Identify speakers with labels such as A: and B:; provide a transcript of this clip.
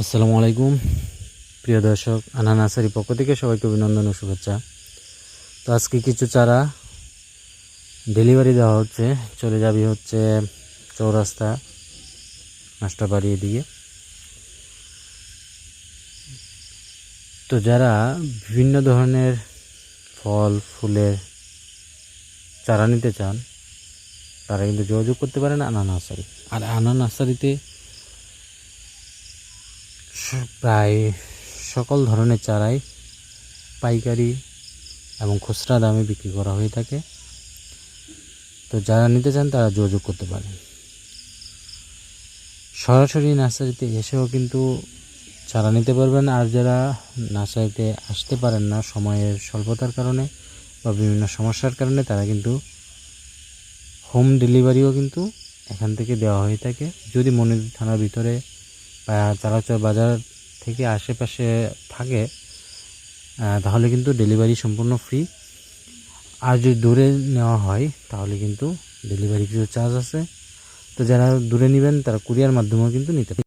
A: আসসালামু আলাইকুম। প্রিয় দর্শক আনা নার্সারি পক্ষ থেকে সবাইকে অভিনন্দন ও শুভেচ্ছা। তো আজকে কিছু চারা ডেলিভারি দেওয়া হচ্ছে। চলে যাবে হচ্ছে চৌরাস্তা নাস্তাবাড়ি এদিকে। তো যারা বিভিন্ন ধরনের ফল, ফুলের চারা নিতে চান, তারা কিন্তু যোগাযোগ করতে পারেন আনা নার্সারি আর আনা নার্সারিতে প্রায় সকল ধরনের চারাই পাইকারি এবং খুচরা দামে বিক্রি করা হয়ে থাকে। তো যারা নিতে চান তারা যোগাযোগ করতে পারেন। সরাসরি নার্সারিতে এসেও কিন্তু চারা নিতে পারবেন। আর যারা নার্সারিতে আসতে পারেন না সময়ের স্বল্পতার কারণে বা বিভিন্ন সমস্যার কারণে, তারা কিন্তু হোম ডেলিভারিও কিন্তু এখান থেকে দেওয়া হয়ে থাকে। যদি মনির থানার ভিতরে বা বাজার থেকে আশেপাশে থাকে তাহলে কিন্তু ডেলিভারি সম্পূর্ণ ফ্রি আর যদি দূরে নেওয়া হয়, তাহলে কিন্তু ডেলিভারি কিছু চার্জ আছে। তো যারা দূরে নেবেন, তারা কুরিয়ার মাধ্যমেও কিন্তু নিতে